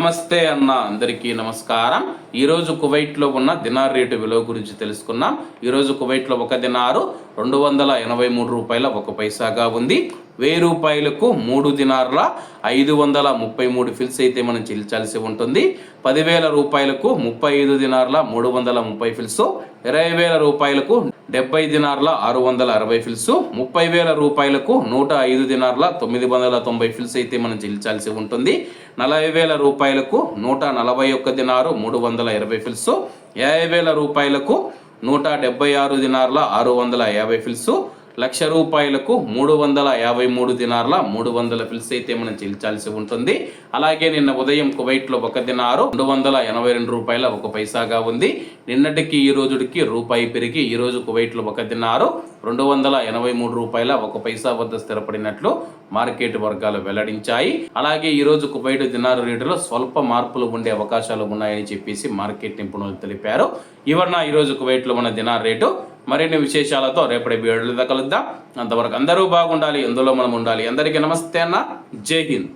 నమస్తే అన్న అందరికీ నమస్కారం. ఈరోజు కువైట్లో ఉన్న దినార్ రేటు విలువ గురించి తెలుసుకున్నాం ఈరోజు కువైట్లో ఒక దినారు రెండు వందల ఎనభై మూడు రూపాయల ఒక పైసాగా ఉంది. వెయ్యి రూపాయలకు మూడు దినార్ల ఐదు వందల ముప్పై మూడు ఫిల్స్ అయితే మనం చెల్లించాల్సి ఉంటుంది. పదివేల రూపాయలకు ముప్పై ఐదు దినార్ల మూడు వందల ముప్పై ఫిల్స్. ఇరవై వేల రూపాయలకు డెబ్బై దినార్ల ఆరు వందల అరవై ఫిల్స్ ముప్పై వేల రూపాయలకు నూట ఐదు దినార్ల తొమ్మిది వందల తొంభై ఫిల్స్ అయితే మనం చెల్లించాల్సి ఉంటుంది. నలభై వేల రూపాయలకు నూట నలభై ఒక్క దినారు మూడు వందల ఇరవై ఫిల్స్. యాభై వేల రూపాయలకు నూట డెబ్బై ఆరు దినార్ల ఆరు వందల యాభై ఫిల్స్. లక్ష రూపాయలకు మూడు వందల యాభై మూడు దినార్ల మూడు వందల ఫిల్స్ అయితే మనం చెల్లించాల్సి ఉంటుంది. అలాగే నిన్న ఉదయం కువైట్లో ఒక దినారు రెండు వందల ఎనభై రెండు రూపాయల ఒక పైసాగా ఉంది. నిన్నటికి ఈ రోజుకి రూపాయి పెరిగి ఈ రోజు కువైట్లో ఒక దినారు రెండు వందల ఎనభై మూడు రూపాయల ఒక పైసా వద్ద స్థిరపడినట్లు మార్కెట్ వర్గాలు వెల్లడించాయి. అలాగే ఈ రోజు కువైట్ దినారు రేటులో స్వల్ప మార్పులు ఉండే అవకాశాలు ఉన్నాయని చెప్పేసి మార్కెట్ నిపుణులు తెలిపారు. ఇవన్న ఈ రోజు కువైట్లో ఉన్న దినార్ రేటు మరిన్ని విశేషాలతో రేపటి వీడియోలో కలుద్దాం. అంతవరకు అందరూ బాగుండాలి ఎందులో మనం ఉండాలి. అందరికీ నమస్తే అన్న. జై హింద్.